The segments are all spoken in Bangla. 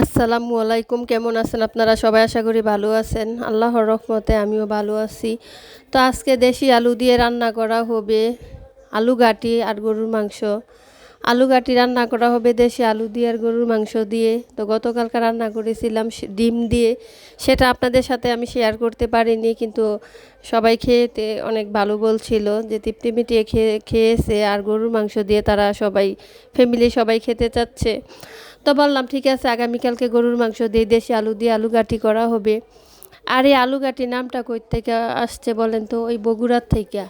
আসসালামু আলাইকুম, কেমন আছেন আপনারা? সবাই আশা করি ভালো আছেন। আল্লাহর রহমতে আমিও ভালো আছি। তো আজকে দেশি আলু দিয়ে রান্না করা হবে আলু গাটি আর গরুর মাংস। আলু গাটি রান্না করা হবে দেশি আলু দিয়ে আর গরুর মাংস দিয়ে। তো গতকালকে রান্না করেছিলাম ডিম দিয়ে। সেটা আপনাদের সাথে আমি শেয়ার করতে পারিনি, কিন্তু সবাই খেয়েতে অনেক ভালো বলছিল যে তৃপ্তি মিটিয়ে খেয়ে খেয়েছে আর গরুর মাংস দিয়ে তারা সবাই ফ্যামিলি সবাই খেতে চাচ্ছে। তো বললাম, ঠিক আছে, আগামীকালকে গরুর মাংস দিয়ে দেশি আলু দিয়ে আলু গাটি করা হবে। আর এই আলু গাটি নামটা কই থেকে আসছে বলেন তো? ওই বগুড়ার থেকে।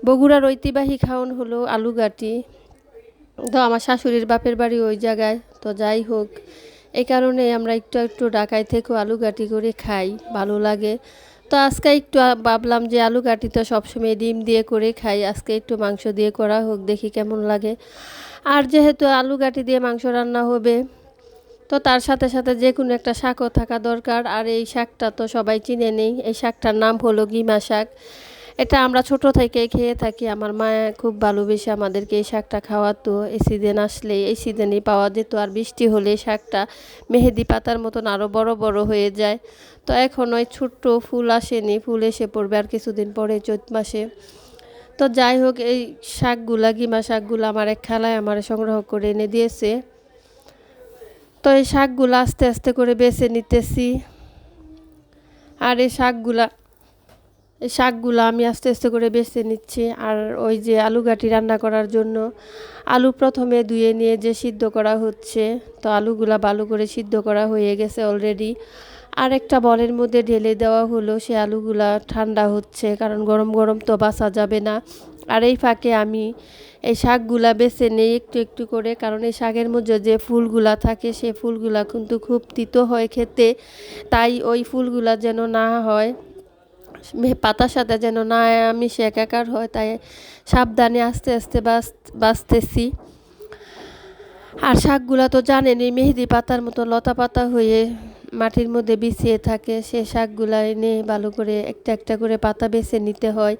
বগুড়ার ঐতিহ্যবাহী খাওয়ান হলো আলু গাটি তো আমার শাশুড়ির বাপের বাড়ি ওই জায়গায়। তো যাই হোক এই কারণে আমরা একটু একটু ঢাকায় থেকেও আলু গাটি করে খাই, ভালো লাগে। তো আজকে একটু ভাবলাম যে আলু কাটি তো সবসময় ডিম দিয়ে করে খাই। আজকে একটু মাংস দিয়ে করা হোক, দেখি কেমন লাগে। আর যেহেতু আলু কাটি দিয়ে মাংস রান্না হবে, তো তার সাথে সাথে যে কোনো একটা শাকও থাকা দরকার। আর এই শাকটা তো সবাই চিনে নেই। এই শাকটার নাম হলো গিমা শাক। এটা আমরা ছোট থেকে খেয়ে থাকি। আমার মা খুব ভালোবেসে আমাদেরকে এই শাকটা খাওয়াতো। এই সিজন আসলে এই সিজনেই পাওয়া যেত। আর বৃষ্টি হলে শাকটা মেহেদি পাতার মতন আরও বড় বড় হয়ে যায়। তো এখন ওই ছোট্ট ফুল আসেনি, ফুল এসে পড়বে আর কিছুদিন পরে চৈত মাসে। তো যাই হোক, এই শাকগুলা, গিমা শাকগুলো আমার এক খেলায় আমার সংগ্রহ করে এনে দিয়েছে। তো এই শাকগুলো আস্তে আস্তে করে বেছে নিতেছি। আর এই শাকগুলা শাকগুলো আমি আস্তে আস্তে করে বেছে নিচ্ছি। আর ওই যে আলু গাটি রান্না করার জন্য আলু প্রথমে ধুয়ে নিয়ে যে সিদ্ধ করা হচ্ছে, তো আলুগুলা ভালো করে সিদ্ধ করা হয়ে গেছে অলরেডি আর একটা বলের মধ্যে ঢেলে দেওয়া হলো, সে আলুগুলা ঠান্ডা হচ্ছে, কারণ গরম গরম তো বাসা যাবে না। আর এই ফাঁকে আমি এই শাকগুলা বেছে নেই একটু একটু করে, কারণ এই শাকের মধ্যে যে ফুলগুলা থাকে, সে ফুলগুলা কিন্তু খুব তিতো হয় খেতে, তাই ওই ফুলগুলা যেন না হয়। পাতার সাথে যেন না মিশে একাকার হয়, তাই সাবধানে আস্তে আস্তে বাঁচতেছি। আর শাকগুলা তো জানেনই, মেহেদি পাতার মতো লতা পাতা হয়ে মাটির মধ্যে বিছিয়ে থাকে, সে শাকগুলা এনে ভালো করে একটা একটা করে পাতা বেছে নিতে হয়।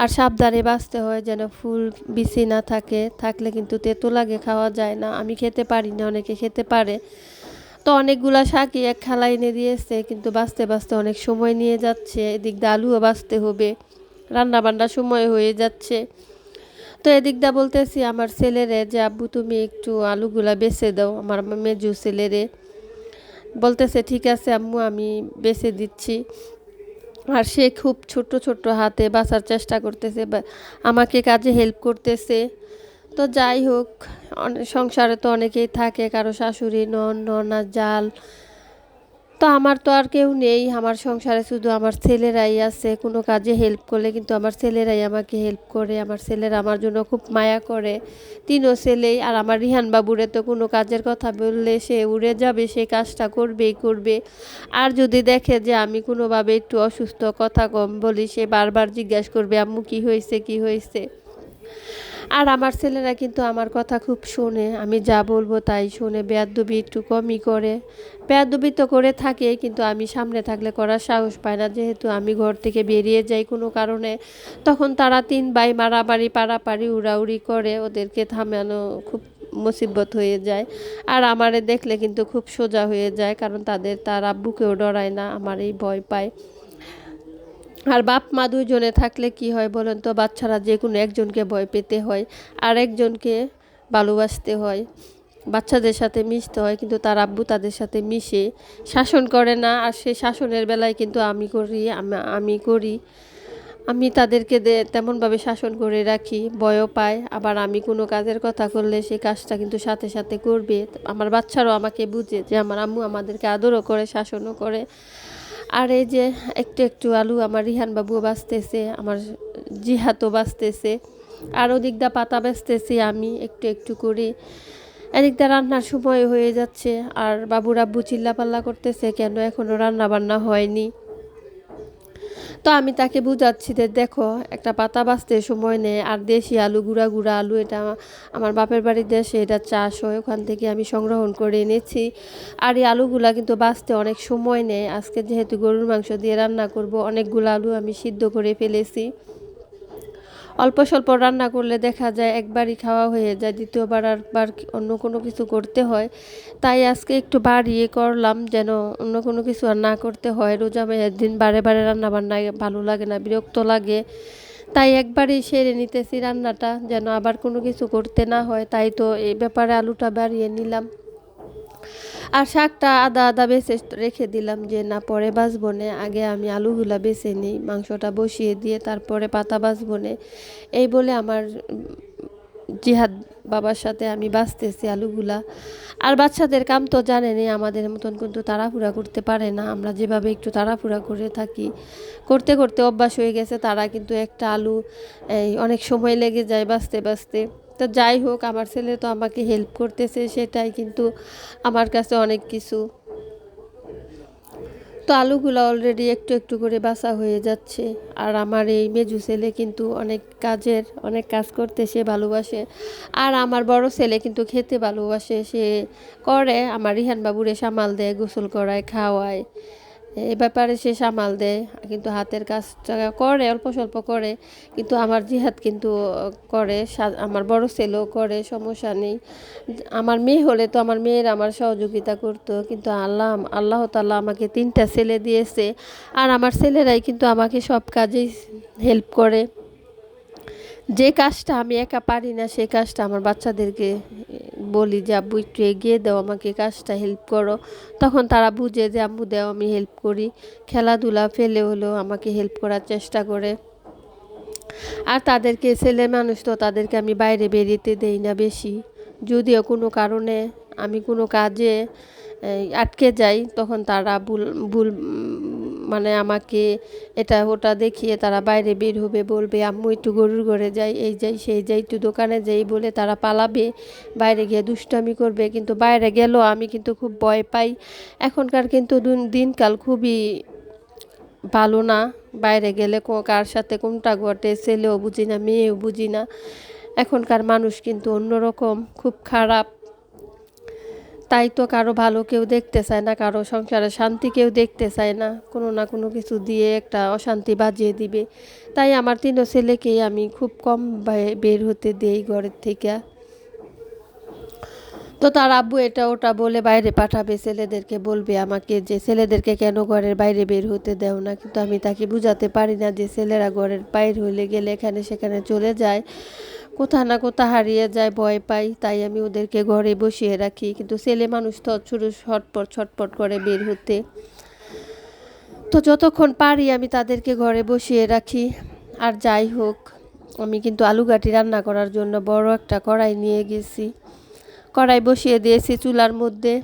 আর সাবধানে বাঁচতে হয় যেন ফুল বিছি না থাকে, থাকলে কিন্তু তেতো লাগে, খাওয়া যায় না। আমি খেতে পারি না, অনেকে খেতে পারে। তো অনেকগুলা শাকই এক খালা এনে দিয়েছে, কিন্তু বাঁচতে বাঁচতে অনেক সময় নিয়ে যাচ্ছে। এদিক দিয়ে আলুও বাঁচতে হবে রান্না বান্নার সময় হয়ে যাচ্ছে। তো এদিক দা বলতেছি, আমার ছেলেরে, যে আব্বু, তুমি একটু আলুগুলা বেছে দাও, আমার মেজু ছেলেরে। বলতেছে, ঠিক আছে আম্মু, আমি বেছে দিচ্ছি। আর সে খুব ছোট ছোট হাতে বাঁচার চেষ্টা করতেছে আমাকে কাজে হেল্প করতেছে। তো যাই হোক সংসারে তো অনেকেই থাকে, কারও শাশুড়ি, নন, ননা, জাল। তো আমার তো আর কেউ নেই, আমার সংসারে শুধু আমার ছেলেরাই আছে, কোনো কাজে হেল্প করলে কিন্তু আমার ছেলেরাই আমাকে হেল্প করে, আমার ছেলেরা আমার জন্য খুব মায়া করে। তিনও ছেলেই, আর আমার রিহান বাবুরে তো কোনো কাজের কথা বললে সে উড়ে যাবে, সে কাজটা করবেই করবে। আর যদি দেখে যে আমি কোনোভাবে একটু অসুস্থ, কথা কম বলি, সে বারবার জিজ্ঞাসা করবে, আম্মু, কী হয়েছে কী হয়েছে? আর আমার ছেলেরা কিন্তু আমার কথা খুব শোনে, আমি যা বলব তাই শোনে, বেয়াদবি একটু কমই করে। বেয়াদবি তো করে থাকে, কিন্তু আমি সামনে থাকলে করার সাহস পায় না। যেহেতু আমি ঘর থেকে বেরিয়ে যাই কোনো কারণে, তখন তারা তিন ভাই মারামারি পাড়াপাড়ি উড়াউড়ি করে, ওদেরকে থামানো খুব মুসিবত হয়ে যায়। আর আমারে দেখলে কিন্তু খুব সোজা হয়ে যায়, কারণ তাদের তার আব্বুকেও ডরায় না আমার এই ভয় পায়। আর বাপ মা দুজনে থাকলে কি হয় বলেন তো? বাচ্চারা যে কোনো একজনকে ভয় পেতে হয় আর একজনকে ভালোবাসতে হয়। বাচ্চাদের সাথে মিশতে হয়, কিন্তু তার আব্বু তাদের সাথে মিশে। শাসন করে না, আর সে শাসনের বেলায় কিন্তু আমি করি আমি করি। আমি তাদেরকে তেমনভাবে শাসন করে রাখি, ভয়ও পায়। আবার আমি কোনো কাজের কথা করলে সে কাজটা কিন্তু সাথে সাথে করবে। আমার বাচ্চারাও আমাকে বুঝে যে আমার আম্মু আমাদেরকে আদরও করে, শাসনও করে। আর এই যে একটু একটু আলু আমার রিহান বাবুও বাঁচতেছে, আমার জিহাতও বাঁচতেছে, আর ওদিক দা পাতা বেচতেছি আমি একটু একটু করে। এদিক দা রান্নার সময় হয়ে যাচ্ছে, আর বাবুর আব্বু চিল্লাপাল্লা করতেছে, কেন এখনও রান্না বান্না হয়নি? তো আমি তাকে বুঝাচ্ছি যে দেখো, একটা পাতা বাঁচতে সময় নেয় আর দেশি আলু, গুঁড়া গুঁড়া আলু, এটা আমার বাপের বাড়ির দেশে এটা চাষ হয়, ওখান থেকে আমি সংগ্রহণ করে এনেছি। আর এই আলুগুলা কিন্তু বাঁচতে অনেক সময় নেয় আজকে যেহেতু গরুর মাংস দিয়ে রান্না করব, অনেকগুলো আলু আমি সিদ্ধ করে ফেলেছি। অল্প স্বল্প রান্না করলে দেখা যায় একবারই খাওয়া হয়ে যায়, দ্বিতীয়বার আর বার অন্য কোনো কিছু করতে হয়। তাই আজকে একটু বাড়িয়ে করলাম যেন অন্য কোনো কিছু আর না করতে হয়। রোজা মেয়ের দিন বারে বারে রান্না বান্নায় ভালো লাগে না, বিরক্ত লাগে। তাই একবারই সেরে নিতেছি রান্নাটা যেন আবার কোনো কিছু করতে না হয়। তাই তো এই ব্যাপারে আলুটা বাড়িয়ে নিলাম। আর শাকটা আদা আদা বেছে রেখে দিলাম যে, না, পরে বাছবো না। আগে আমি আলুগুলা বেছে নিই, মাংসটা বসিয়ে দিয়ে তারপরে পাতা বাছবো না। এই বলে আমার জিহাদ বাবার সাথে আমি বাঁচতেছি আলুগুলা। আর বাচ্চাদের কাম তো জানেনই আমাদের মতন কিন্তু তাড়াহুড়া করতে পারে না। আমরা যেভাবে একটু তাড়াহুড়া করে থাকি, করতে করতে অভ্যাস হয়ে গেছে। তারা কিন্তু একটা আলু, এই, অনেক সময় লেগে যায় বাঁচতে বাঁচতে। তো যাই হোক, আমার ছেলে তো আমাকে হেল্প করতেছে, সেটাই কিন্তু আমার কাছে অনেক কিছু। তো আলুগুলো অলরেডি একটু একটু করে বাসা হয়ে যাচ্ছে। আর আমার এই মেজু ছেলে কিন্তু অনেক কাজের, অনেক কাজ করতে সে ভালোবাসে। আর আমার বড় ছেলে কিন্তু খেতে ভালোবাসে, সে করে। আমার রিহান বাবুরে সামাল দেয়, গোসল করায়, খাওয়ায়। এই ব্যাপারে সে সামাল দেয়, কিন্তু হাতের কাজটা করে, অল্প স্বল্প করে। কিন্তু আমার জিহাদ কিন্তু করে আমার বড় ছেলেও করে, সমস্যা নেই। আমার মেয়ে হলে তো আমার মেয়ের আমার সহযোগিতা করতো, কিন্তু আল্লাহ আল্লাহ তাল্লাহ আমাকে তিনটা ছেলে দিয়েছে। আর আমার ছেলেরাই কিন্তু আমাকে সব কাজেই হেল্প করে। যে কাজটা আমি একা পারি না সেই কাজটা আমার বাচ্চাদেরকে বলি যে, আব্বু, একটু এগিয়ে দাও, আমাকে কাজটা হেল্প করো। তখন তারা বুঝে যে, আম্মু, দেও, আমি হেল্প করি। খেলাধুলা ফেলে হলেও আমাকে হেল্প করার চেষ্টা করে। আর তাদেরকে, ছেলে মানুষ তো, তাদেরকে আমি বাইরে বেরিয়েতে দেই না বেশি। যদিও কোনো কারণে আমি কোনো কাজে আটকে যাই, তখন তারা ভুল ভুল মানে আমাকে এটা ওটা দেখিয়ে তারা বাইরে বের হবে, বলবে, আম্মু, একটু গরুর ঘরে যাই, এই যাই, সেই যাই, একটু দোকানে যাই, বলে তারা পালাবে। বাইরে গিয়ে দুষ্টামি করবে, কিন্তু বাইরে গেলেও আমি কিন্তু খুব ভয় পাই। এখনকার কিন্তু দিন- দিনকাল খুবই ভালো না। বাইরে গেলে কার সাথে কোনটা ঘটে, ছেলেও বুঝি না, মেয়েও বুঝি না। এখনকার মানুষ কিন্তু অন্যরকম, খুব খারাপ। তাই তো কারও ভালো কেউ দেখতে চায় না, কারও সংসারে শান্তি কেউ দেখতে চায় না, কোনো না কোনো কিছু দিয়ে একটা অশান্তি বাজিয়ে দিবে। তাই আমার তিনও ছেলেকেই আমি খুব কম বের হতে দেই ঘরের থেকে। তো তার আব্বু এটা ওটা বলে বাইরে পাঠাবে, ছেলেদেরকে বলবে আমাকে যে ছেলেদেরকে কেন ঘরের বাইরে বের হতে দেও না, কিন্তু আমি তাকে বুঝাতে পারি না যে ছেলেরা ঘরের বাইরে হলে গেলে এখানে সেখানে চলে যায়। কোথা না কোথা হারিয়ে যায়, ভয় পাই। তাই আমি ওদেরকে ঘরে বসিয়ে রাখি। কিন্তু ছেলে মানুষ তো ছোটো ছটপট ছটপট করে বের হতে। তো যতক্ষণ পারি আমি তাদেরকে ঘরে বসিয়ে রাখি। আর যাই হোক, আমি কিন্তু আলু গাটি রান্না করার জন্য বড় একটা কড়াই নিয়ে গেছি। কড়াই বসিয়ে দিয়েছি চুলার মধ্যে।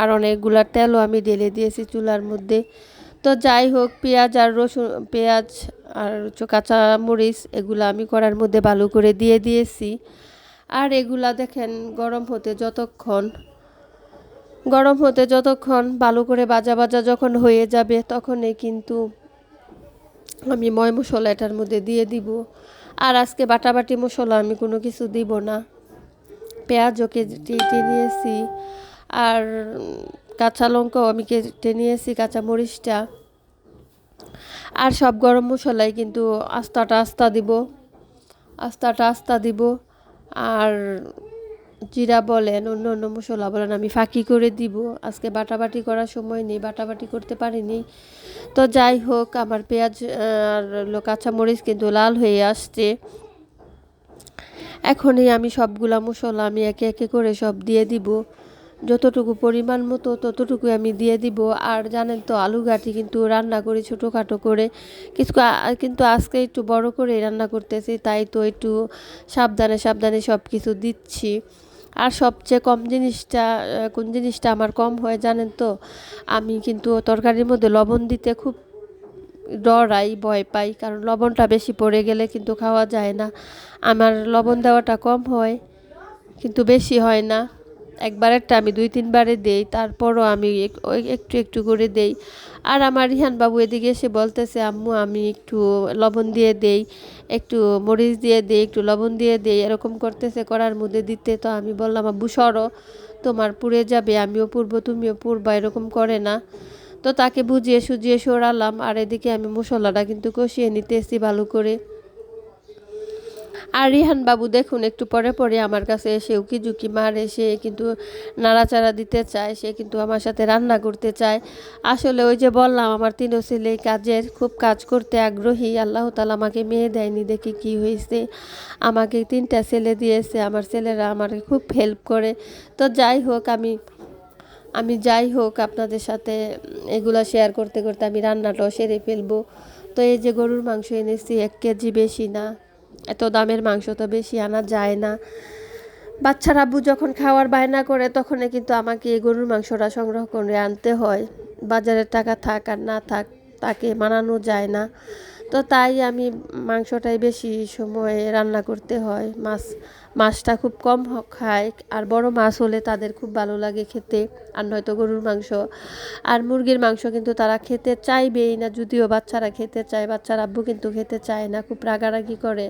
আর অনেকগুলা তেলও আমি ঢেলে দিয়েছি চুলার মধ্যে। তো যাই হোক, পেঁয়াজ আর রসুন, পেঁয়াজ আর হচ্ছে কাঁচা মরিচ, এগুলো আমি কড়ার মধ্যে ভালো করে দিয়ে দিয়েছি। আর এগুলা দেখেন গরম হতে যতক্ষণ, গরম হতে যতক্ষণ ভালো করে বাজা বাজা যখন হয়ে যাবে তখনই কিন্তু আমি ময় মশলা এটার মধ্যে দিয়ে দিব। আর আজকে বাটাবাটি মশলা আমি কোনো কিছু দিব না। পেঁয়াজও কেটে নিয়েছি। আর কাঁচা লঙ্কাও আমি কেটে নিয়েছি, কাঁচা মরিচটা। আর সব গরম মশলাই কিন্তু আস্তাটা আস্তা দিব, আস্তাটা আস্তা দিব। আর জিরা বলেন, অন্য অন্য মশলা বলেন, আমি ফাঁকি করে দিব। আজকে বাটাবাটি করার সময় নেই, বাটাবাটি করতে পারিনি। তো যাই হোক, আমার পেঁয়াজ আর কাঁচামরিচ কিন্তু লাল হয়ে আসছে। এখনই আমি সবগুলা মশলা আমি একে একে করে সব দিয়ে দিব। যতটুকু পরিমাণ মতো ততটুকু আমি দিয়ে দিব। আর জানেন তো, আলু ঘাটি কিন্তু রান্না করি ছোটোখাটো করে। কিছু কিন্তু আজকে একটু বড় করে রান্না করতেছি, তাই তো একটু সাবধানে সাবধানে সব কিছু দিচ্ছি। আর সবচেয়ে কম জিনিসটা কোন জিনিসটা আমার কম হয় জানেন তো, আমি কিন্তু তরকারির মধ্যে লবণ দিতে খুব ডরাই, ভয় পাই। কারণ লবণটা বেশি পড়ে গেলে কিন্তু খাওয়া যায় না। আমার লবণ দেওয়াটা কম হয়, কিন্তু বেশি হয় না। একবারেরটা আমি দুই, তিনবারে দেই, তারপরও আমি একটু একটু করে দেই। আর আমার রিহান বাবু এদিকে এসে বলতেছে, আম্মু, আমি একটু লবণ দিয়ে দেই, একটু মরিচ দিয়ে দেই, একটু লবণ দিয়ে দেই, এরকম করতেছে, করার মধ্যে দিতে। তো আমি বললাম আব্বু সরো, তোমার পুড়ে যাবে, আমিও পুরবো তুমিও পুরবা এরকম করে না। তো তাকে বুঝিয়ে সুজিয়ে সরালাম, আর এদিকে আমি মশলাটা কিন্তু কষিয়ে নিতেছি ভালো করে। আর রিহান বাবু দেখুন, একটু পরে পরে আমার কাছে এসে উকি ঝুঁকি মারে। সে কিন্তু নাড়াচাড়া দিতে চায়, সে কিন্তু আমার সাথে রান্না করতে চায়। আসলে ওই যে বললাম, আমার তিনও ছেলে কাজের খুব কাজ করতে আগ্রহী। আল্লাহ তালা আমাকে মেয়ে দেয়নি দেখি কি হয়েছে। আমাকে তিনটা ছেলে দিয়েছে, আমার ছেলেরা আমাকে খুব হেল্প করে। তো যাই হোক, আমি আমি যাই হোক, আপনাদের সাথে এগুলো শেয়ার করতে করতে আমি রান্নাটাও সেরে ফেলব। তো এই যে গরুর মাংস এনেছি, এক কেজি বেশি না। এত দামের মাংস তো বেশি আনা যায় না। বাচ্চার আব্বু যখন খাওয়ার বায়না করে, তখনই কিন্তু আমাকে এই গরুর মাংসটা সংগ্রহ করে আনতে হয়। বাজারের টাকা থাক আর না থাক, তাকে মানানো যায় না। তো তাই আমি মাংসটাই বেশি সময় রান্না করতে হয়। মাছ, মাছটা খুব কম খায় আর বড় মাছ হলে তাদের খুব ভালো লাগে খেতে। আর নয়তো গরুর মাংস। আর মুরগির মাংস কিন্তু তারা খেতে চাইবেই না, যদিও বাচ্চারা খেতে চায়। বাচ্চার আব্বু কিন্তু খেতে চায় না, খুব রাগারাগি করে।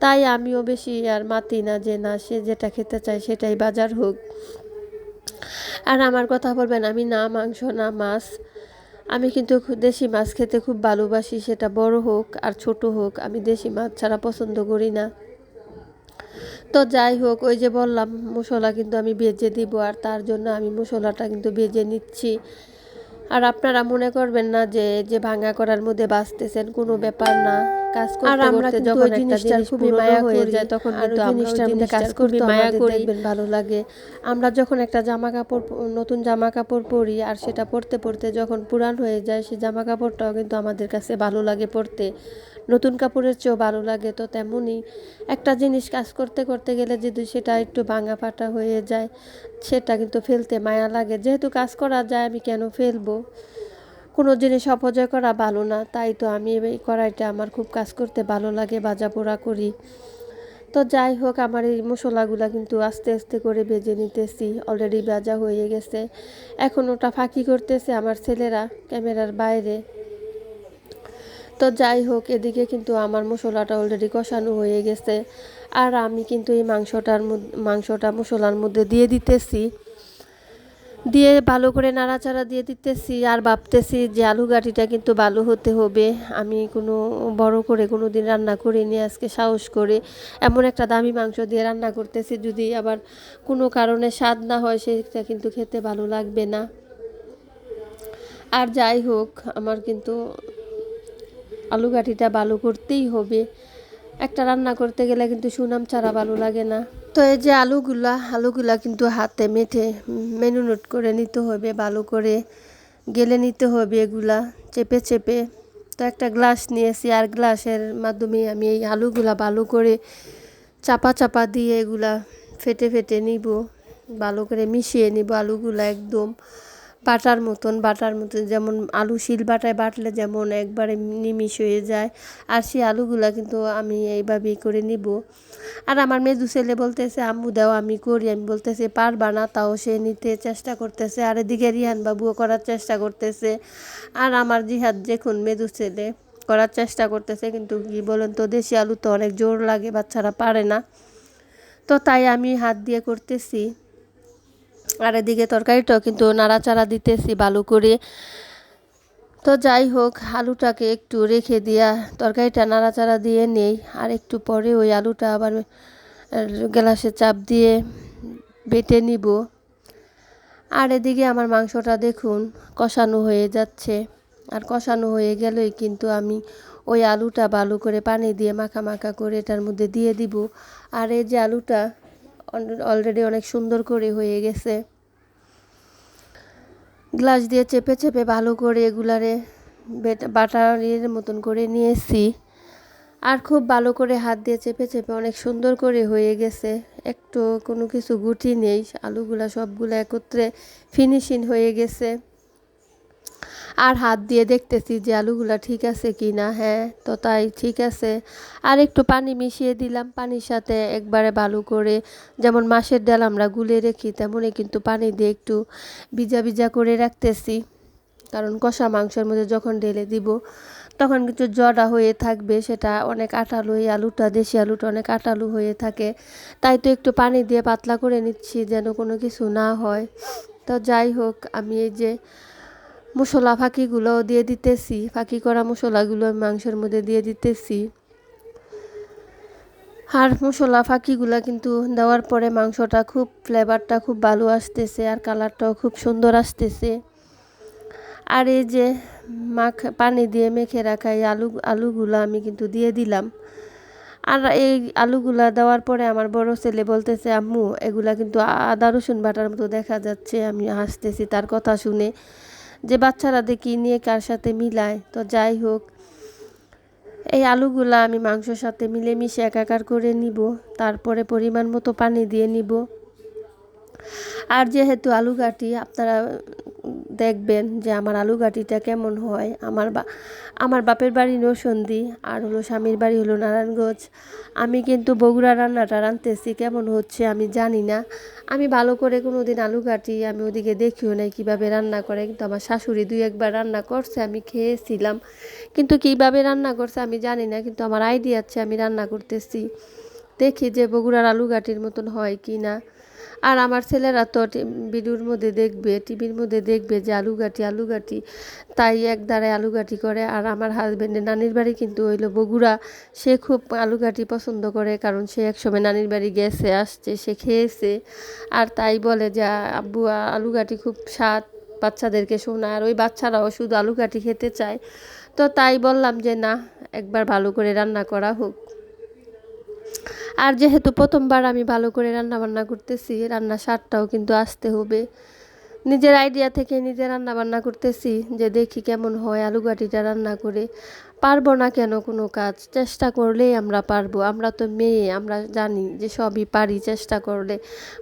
তাই আমিও বেশি আর মাতি না যে, না, সে যেটা খেতে চায় সেটাই বাজার হোক। আর আমার কথা বলবেন, আমি না মাংস, না মাছ। আমি কিন্তু দেশি মাছ খেতে খুব ভালোবাসি, সেটা বড় হোক আর ছোট হোক, আমি দেশি মাছ ছাড়া পছন্দ করি না। তো যাই হোক, ওই যে বললাম মশলা কিন্তু আমি ভেজে দিব আর তার জন্য আমি মশলাটা কিন্তু ভেজে নিচ্ছি। আর আপনারা মনে করবেন না যে যে ভাঙা করার মধ্যে বাঁচতেছেন কোনো ব্যাপার না। কাজ করতে করতে যখন একটা জিনিস খুবই মায়া হয়ে যায় তখন কিন্তু জিনিসটার মধ্যে কাজ করতে মায়া করি। দেখবেন ভালো লাগে। আমরা যখন একটা জামা কাপড় নতুন জামা কাপড় পরি আর সেটা পরতে পরতে যখন পুরান হয়ে যায় সেই জামা কাপড়টাও কিন্তু আমাদের কাছে ভালো লাগে পরতে। নতুন কাপড়ের চেয়েও ভালো লাগে, তো তেমনই একটা জিনিস কাজ করতে করতে গেলে যদি সেটা একটু ভাঙা ফাটা হয়ে যায়, সেটা কিন্তু ফেলতে মায়া লাগে। যেহেতু কাজ করা যায়, আমি কেন ফেলব? কোনো জিনিস অপচয় করা ভালো না, তাই তো আমি এই কড়াইটা আমার খুব কাজ করতে ভালো লাগে ভাজা পোড়া করি। তো যাই হোক, আমার এই মশলাগুলো কিন্তু আস্তে আস্তে করে ভেজে নিতেছি অলরেডি ভাজা হয়ে গেছে। এখন ওটা ফাঁকি করতেছে আমার ছেলেরা, ক্যামেরার বাইরে। তো যাই হোক, এদিকে কিন্তু আমার মশলাটা অলরেডি কষানো হয়ে গেছে। আর আমি কিন্তু এই মাংসটার মাংসটা মশলার মধ্যে দিয়ে দিতেছি। দিয়ে ভালো করে নাড়াচাড়া দিয়ে দিতেছি আর ভাবতেছি যে আলু গাঠিটা কিন্তু ভালো হতে হবে। আমি কোনো বড় করে কোনো দিন রান্না করিনি, আজকে সাহস করে। এমন একটা দামি মাংস দিয়ে রান্না করতেছি, যদি আবার কোনো কারণে স্বাদ না হয়, সেটা কিন্তু খেতে ভালো লাগবে না। আর যাই হোক, আমার কিন্তু আলু গাঠিটা ভালো করতেই হবে। একটা রান্না করতে গেলে কিন্তু সুনাম ছাড়া ভালো লাগে না। তো এই যে আলুগুলা আলুগুলা কিন্তু হাতে মেঠে মেনু নোট করে নিতে হবে, ভালো করে গেলে নিতে হবে এগুলা চেপে চেপে। তো একটা গ্লাস নিয়েছি, আর গ্লাসের মাধ্যমে আমি এই আলুগুলা ভালো করে চাপা চাপা দিয়ে এগুলা ফেটে ফেটে নিব, ভালো করে মিশিয়ে নিব আলুগুলা একদম। বাটার মতন বাটার মতন যেমন আলু শিল বাটায় বাটলে যেমন একবারে নিমিষ হয়ে যায়। আর সেই আলুগুলা কিন্তু আমি এইভাবেই করে নিব। আর আমার মেজু ছেলে বলতেছে, আম্মু দাও, আমি করি। আমি বলতেছে, পারবা না, তাও সে নিতে চেষ্টা করতেছে। আর এদিকে রিহান বাবুও করার চেষ্টা করতেছে। আর আমার জিহাদ দেখুন, মেজু ছেলে করার চেষ্টা করতেছে, কিন্তু কি বলেন তো, দেশি আলু তো অনেক জোর লাগে, বাচ্চারা পারে না। তো তাই আমি হাত দিয়ে করতেছি। আর এদিকে তরকারিটাও কিন্তু নাড়াচাড়া দিতেছি ভালো করে। তো যাই হোক, আলুটাকে একটু রেখে দিয়া তরকারিটা নাড়াচাড়া দিয়ে নেই। আর একটু পরে ওই আলুটা আবার গ্লাসে চাপ দিয়ে বেটে নিব। আর এদিকে আমার মাংসটা দেখুন কষানো হয়ে যাচ্ছে। আর কষানো হয়ে গেলেই কিন্তু আমি ওই আলুটা ভালো করে পানি দিয়ে মাখা মাখা করে এটার মধ্যে দিয়ে দিব। আর এই যে আলুটা অলরেডি অনেক সুন্দর করে হয়ে গেছে। গ্লাস দিয়ে চেপে চেপে ভালো করে এগুলারে বাটারির মতন করে নিয়েছি। আর খুব ভালো করে হাত দিয়ে চেপে চেপে অনেক সুন্দর করে হয়ে গেছে। একটু কোনো কিছু গুটি নেই, আলুগুলা সবগুলো একত্রে ফিনিশিং হয়ে গেছে। আর হাত দিয়ে দেখতেছি যে আলুগুলা ঠিক আছে কি না হ্যাঁ তো তাই ঠিক আছে। আর একটু পানি মিশিয়ে দিলাম, পানির সাথে একবারে ভালো করে। যেমন মাছের ডাল আমরা গুলে রেখি, তেমনই কিন্তু পানি দিয়ে একটু ভিজা ভিজা করে রাখতেছি। কারণ কষা মাংসের মধ্যে যখন ঢেলে দিব, তখন কিছু জড়া হয়ে থাকবে, সেটা অনেক আটালো এই আলুটা, দেশি আলুটা অনেক আটালো হয়ে থাকে। তাই তো একটু পানি দিয়ে পাতলা করে নিচ্ছি যেন কোনো কিছু না হয়। তো যাই হোক, আমি এই যে মশলা ফাঁকিগুলো দিয়ে দিতেছি। ফাঁকি করা মশলাগুলো আমি মাংসের মধ্যে দিয়ে দিতেছি। আর মশলা ফাঁকিগুলা কিন্তু দেওয়ার পরে মাংসটা খুব ফ্লেভারটা খুব ভালো আসতেছে আর কালারটাও খুব সুন্দর আসতেছে। আর এই যে মাখ, পানি দিয়ে মেখে রাখা এই আলু, আলুগুলো আমি কিন্তু দিয়ে দিলাম। আর এই আলুগুলা দেওয়ার পরে আমার বড় ছেলে বলতেছে, আম্মু, এগুলা কিন্তু আদা, রসুন বাটার মতো দেখা যাচ্ছে, আমি হাসতেছি তার কথা শুনে। যে বাচ্চারা দেখি নিয়ে কার সাথে মিলায়, তো যাই হোক, এই আলুগুলা আমি মাংসর সাথে মিলেমিশে একাকার করে নিব, তারপরে পরিমাণ মতো পানি দিয়ে নিব। আর যেহেতু আলু কাটি আপনারা দেখবেন যে আমার আলু ঘাটিটা কেমন হয়। আমার বা, আমার বাপের বাড়ি নরসন্দি আর হলো স্বামীর বাড়ি হলো নারায়ণগঞ্জ। আমি কিন্তু বগুড়া রান্নাটা রাঁধতেছি, কেমন হচ্ছে আমি জানি না। আমি ভালো করে কোনো দিন আলু ঘাটি আমি ওদিকে দেখিও নাই কীভাবে রান্না করে। কিন্তু আমার শাশুড়ি দুই একবার রান্না করছে, আমি খেয়েছিলাম। কিন্তু কীভাবে রান্না করছে আমি জানি না, কিন্তু আমার আইডিয়া আছে আমি রান্না করতেছি। দেখি যে বগুড়ার আলু ঘাটির মতন হয় কি না আর আমার ছেলেরা তো ভিডিওর মধ্যে দেখবে, টিভির মধ্যে দেখবে যে আলু গাটি আলু গাটি তাই এক দ্বারায় আলু গাটি করে। আর আমার হাজব্যান্ডের নানির বাড়ি কিন্তু হইল বগুড়া। সে খুব আলু গাটি পছন্দ করে, কারণ সে একসময় নানির বাড়ি গেছে, আসছে, সে খেয়েছে। আর তাই বলে যে, আব্বু আলু গাটি খুব স্বাদ, বাচ্চাদেরকে শোনায় আর ওই বাচ্চারাও শুধু আলু গাটি খেতে চায়। তো তাই বললাম যে, না, একবার ভালো করে রান্না করা হোক। আর যেহেতু প্রথমবার আমি ভালো করে রান্না বান্না করতেছি রান্না স্বাদটাও কিন্তু আসতে হবে। নিজের আইডিয়া থেকে নিজে রান্না বান্না করতেছি, যে দেখি কেমন হয় আলু গাটিটা রান্না করে। পারব না কেন কোনো কাজ? চেষ্টা করলেই আমরা পারব। আমরা তো মেয়ে, আমরা জানি যে সবই পারি চেষ্টা করলে।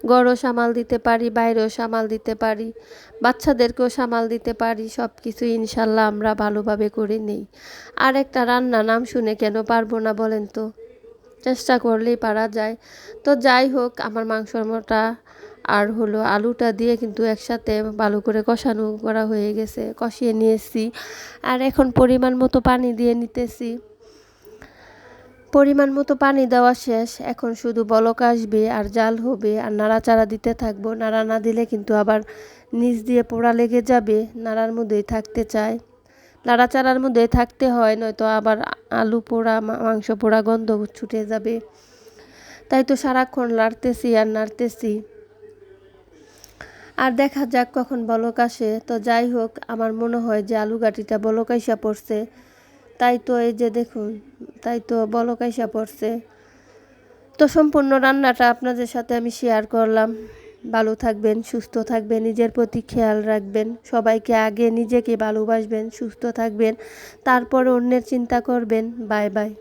গড়ও সামাল দিতে পারি, বাইরেও সামাল দিতে পারি, বাচ্চাদেরকেও সামাল দিতে পারি সব কিছু ইনশাল্লাহ আমরা ভালোভাবে করে নেই। আর একটা রান্না নাম শুনে কেন পারব না বলেন তো? চেষ্টা করলেই পারা যায়। তো যাই হোক, আমার মাংসটা আর হলো আলুটা দিয়ে কিন্তু একসাথে ভালো করে কষানো করা হয়ে গেছে, কষিয়ে নিয়েছি। আর এখন পরিমাণ মতো পানি দিয়ে নিতেছি। পরিমাণ মতো পানি দেওয়া শেষ, এখন শুধু বলক আসবে আর জাল হবে আর নাড়াচাড়া দিতে থাকব। নাড়া না দিলে কিন্তু আবার নিচ দিয়ে পোড়া লেগে যাবে, নাড়ার মধ্যেই থাকতে চায়। নাড়াচাড়ার মধ্যে থাকতে হয়, নয়তো আবার আলু পোড়া মাংস পোড়া গন্ধ ছুটে যাবে। তাই তো সারাক্ষণ নাড়তেছি আর নাড়তেছি। আর দেখা যাক কখন বলক আসে। তো যাই হোক, আমার মনে হয় যে আলু গাটিটা বলক আইসা পড়ছে। তাই তো এই যে দেখুন, তাই তো বলক আইসা পড়ছে। তো সম্পূর্ণ রান্নাটা আপনাদের সাথে আমি শেয়ার করলাম। ভালো থাকবেন, সুস্থ থাকবেন, নিজের প্রতি খেয়াল রাখবেন, সবাইকে আগে নিজেকে ভালোবাসবেন, সুস্থ থাকবেন, তারপর অন্যের চিন্তা করবেন, বাই বাই।